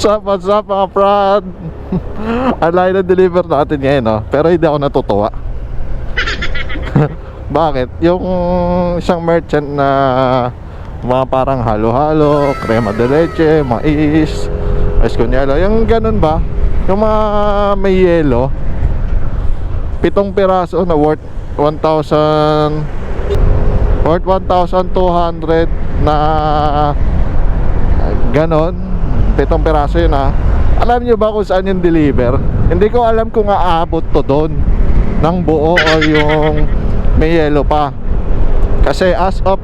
What's up, what's up mga prod? Ang na deliver natin ngayon, no? Pero hindi ako natutuwa. Bakit? Yung isang merchant na mga parang halo-halo, crema de leche, mais, ice con yelo, yung ganun ba? Yung mga may yelo, pitong piraso na worth 1,000 worth 1,200 na ganon pitong piraso yun ha? Alam nyo ba kung saan yung deliver? Hindi ko alam kung aabot to doon ng buo o yung may yellow pa. Kasi as of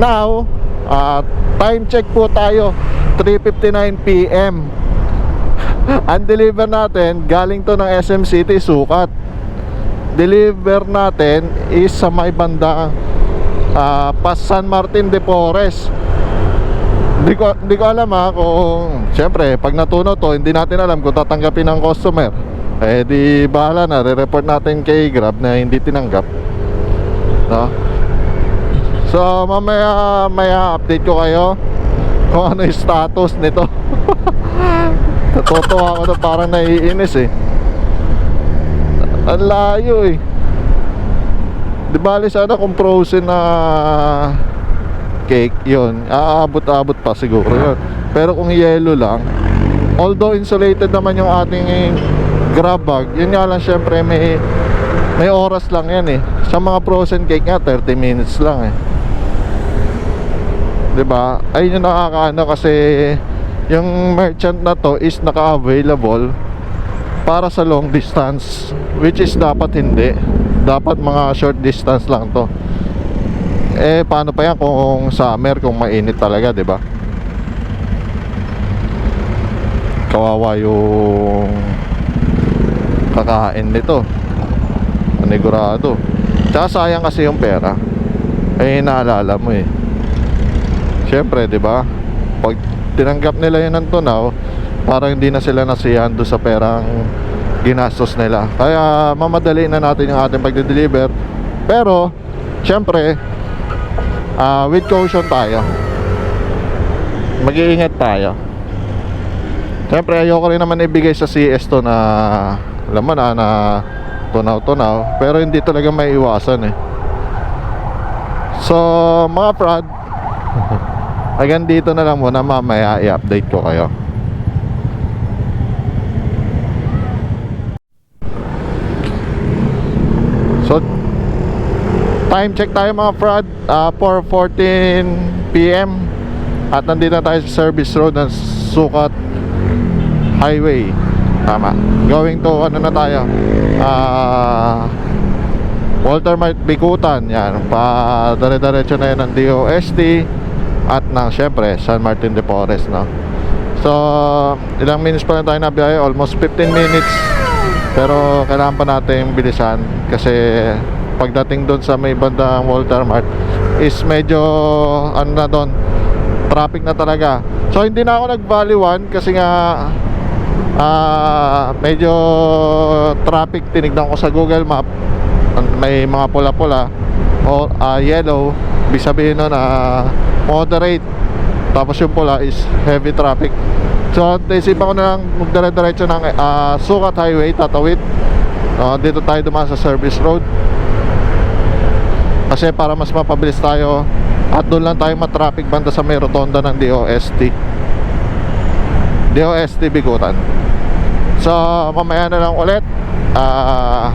now ah, time check po tayo 3.59pm ang deliver natin galing to ng SM City sukat. Deliver natin is sa may banda ah, pas San Martin de Porres hindi ko, hindi ko alam ha kung Siyempre pag natuno to Hindi natin alam kung tatanggapin ng customer. Eh di bahala na Re-report natin kay Grab na hindi tinanggap. No? So mamaya Maya update ko kayo Kung ano yung status nito. Natutuwa ako na parang naiinis eh. Ang layo eh. Di bali sana kung frozen na cake yun. Aabot-abot pa siguro yun. Pero kung yellow lang although insulated naman yung ating grab bag yun nga lang syempre may may oras lang yan eh. Sa mga frozen cake nga 30 minutes lang eh. 'di ba ayun yung nakakaano kasi yung merchant na to is naka-available para sa long distance which is dapat hindi. Dapat mga short distance lang to eh paano pa yan kung summer kung mainit talaga 'di ba? Kawawa yung kakain nito. Panigurado. Tsaka sayang kasi yung pera. Eh naalala mo eh. Syempre 'di ba? Pag tinanggap nila yun ng tunaw parang hindi na sila nasiyahan doon sa perang ginastos nila. Kaya mamadali na natin yung ating pagde-deliver pero syempre ah with caution tayo. Mag-iingat tayo. Siyempre ayoko rin naman ibigay sa CS to na alam mo na na tunaw-tunaw. Pero hindi talaga may iwasan eh. So mga prod hanggang dito na lang muna. Mamaya i-update ko kayo. So time check tayo mga prod uh, 4.14pm at nandito na tayo sa service road ng Sukat Highway. Tama. Going to ano na tayo? Ah Walter Mart Bikutan. Yan. Pa dire-diretso na yan ng DOST at ng syempre San Martin de Porres no? So ilang minutes pa lang tayo na biyahe? Almost 15 minutes. Pero kailangan pa natin bilisan kasi pagdating doon sa may bandang Walter Mart is medyo ano na doon traffic na talaga. So hindi na ako nag valley 1 kasi nga ah medyo traffic tinignan ko sa Google Map may mga pula-pula o ah, yellow ibig sabihin nun na moderate. Tapos yung pula is heavy traffic. So naisipan ko na lang magdire-diretso ng ah, Sukat Highway tatawid. Ah, dito tayo dumaan sa service road kasi para mas mapabilis tayo at doon lang tayo matraffic banda sa may rotonda ng DOST DOST Bigutan. So mamaya na lang ulit. Ah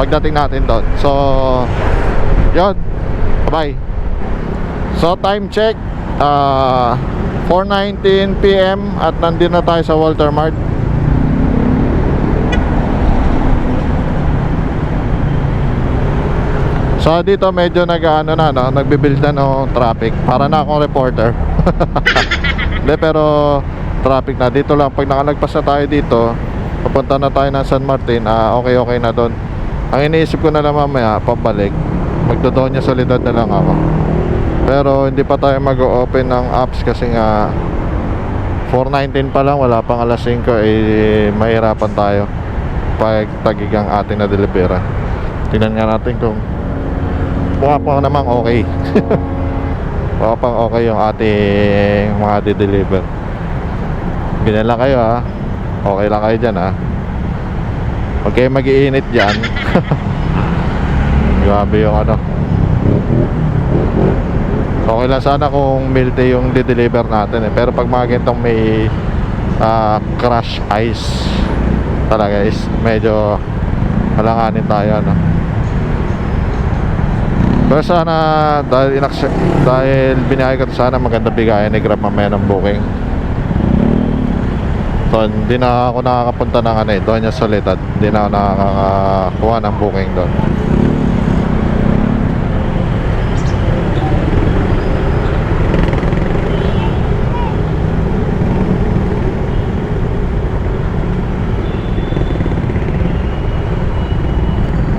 pagdating natin doon. So yun. Bye so time check. Ah 4.19pm at nandito na tayo sa Walter Mart So dito medyo nag-ano na no, nagbi-build na ng traffic. Para na akong reporter. Hindi pero traffic na dito lang pag nakalagpas na tayo dito, papunta na tayo ng San Martin, ah, okay okay na doon. Ang iniisip ko na lang mamaya pabalik. Magdodonya solidad na lang ako. Pero hindi pa tayo mag-open ng apps kasi nga 4.19 pa lang, wala pang alas 5 eh mahirapan tayo pag tagig ang ating na delibera. Tingnan nga natin kung pa namang okay mukha pang okay yung ating mga de-deliver Ganyan lang kayo ha. Okay lang kayo dyan ha. Huwag kayo mag-iinit dyan. Grabe yung ano. Okay lang sana kung milk tea yung di-deliver natin eh. Pero pag mga ganitong may ah, crush ice talaga is medyo malanganin tayo ano. Pero sana dahil inaccept, dahil binahay ko sana maganda bigayan ni Grab mamaya ng booking. So hindi na ako nakakapunta ng ano eh, doon yung Soledad. Hindi na ako nakakakuha ng booking doon.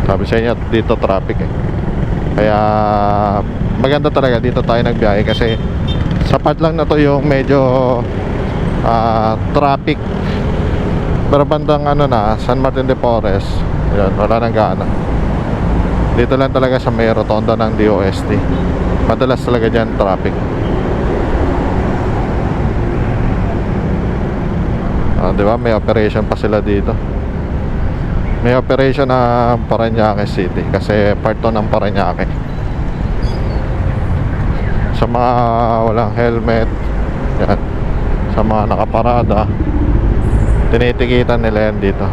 Sabi sa inyo, dito traffic eh. Kaya maganda talaga dito tayo nagbiyahe kasi sapat lang na to yung medyo ah, traffic. Pero bandang ano na, San Martin de Porres, yun, wala nang gaana. Dito lang talaga sa may rotonda ng DOST. Madalas talaga dyan traffic. Ah, di ba? May operation pa sila dito. May operation na Paranaque City kasi part to ng Paranaque. Sa mga walang helmet, yan. Sa mga nakaparada, tinitikitan nila yan dito.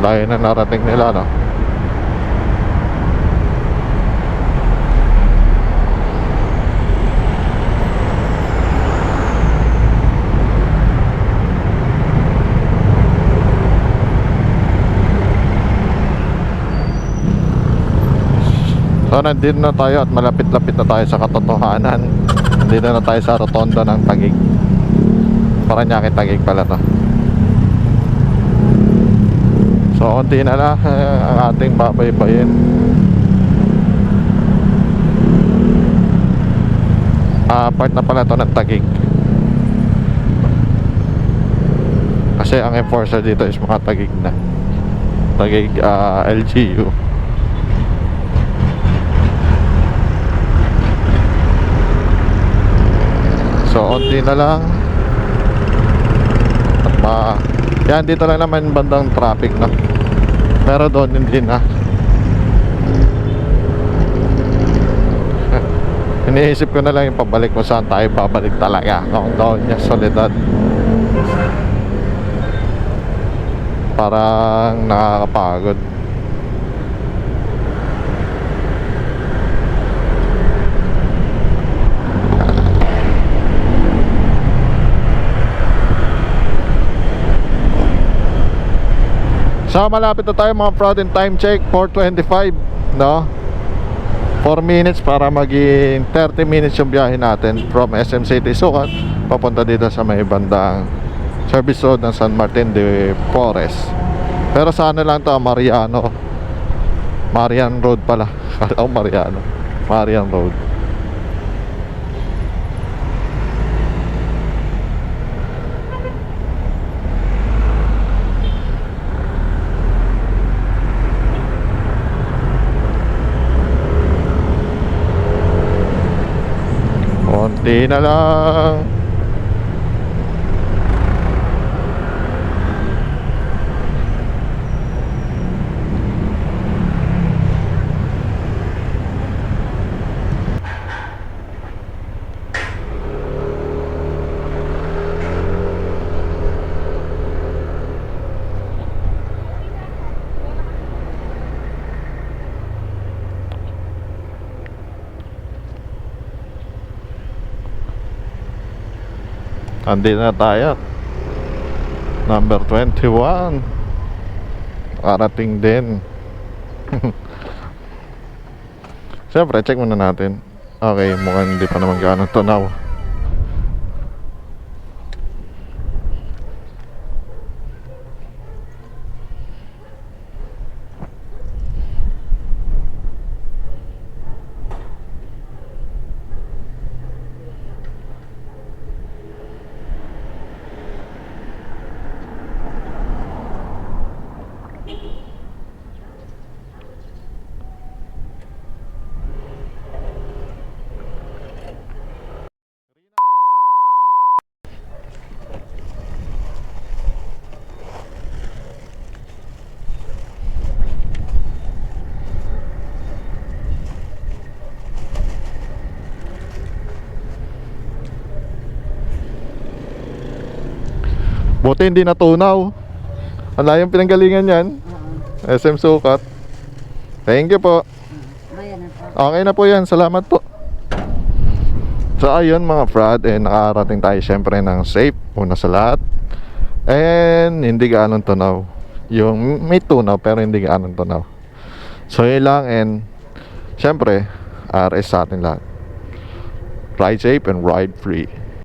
Layo na narating nila, no? So nandito na tayo at malapit-lapit na tayo sa katotohanan. Nandito na tayo sa rotonda ng Tagig. Paranaque Tagig pala to. So konti na lang eh, ang ating babaybayin. Ah, part na pala to ng Tagig. Kasi ang enforcer dito is mga Tagig na. Tagig ah, LGU So, onti na lang. At ma... Yan, dito lang naman bandang traffic na. Pero doon hindi na. Iniisip ko na lang yung pabalik kung saan tayo babalik talaga. Kung doon niya, Soledad. Parang nakakapagod. So malapit na tayo mga prod and time check 4.25 no? 4 minutes para maging 30 minutes yung biyahe natin from SM City Sukat papunta dito sa may bandang service road ng San Martin de Porres pero sa ano lang to Mariano. Marian Road pala. Kala ko Mariano. Marian Road Konti na lang. Andito na tayo. Number 21. Karating din. Siyempre, check muna natin. Okay, mukhang hindi pa naman gaano tunaw. Buti hindi natunaw. Wala yung pinanggalingan yan. SM Sukat. Thank you po. Okay na po yan. Salamat po. So ayun mga frad, eh, nakarating tayo syempre ng safe una sa lahat. And hindi gaano tunaw. Yung may tunaw pero hindi gaano tunaw. So yun lang and syempre RS sa atin lahat. Ride safe and ride free.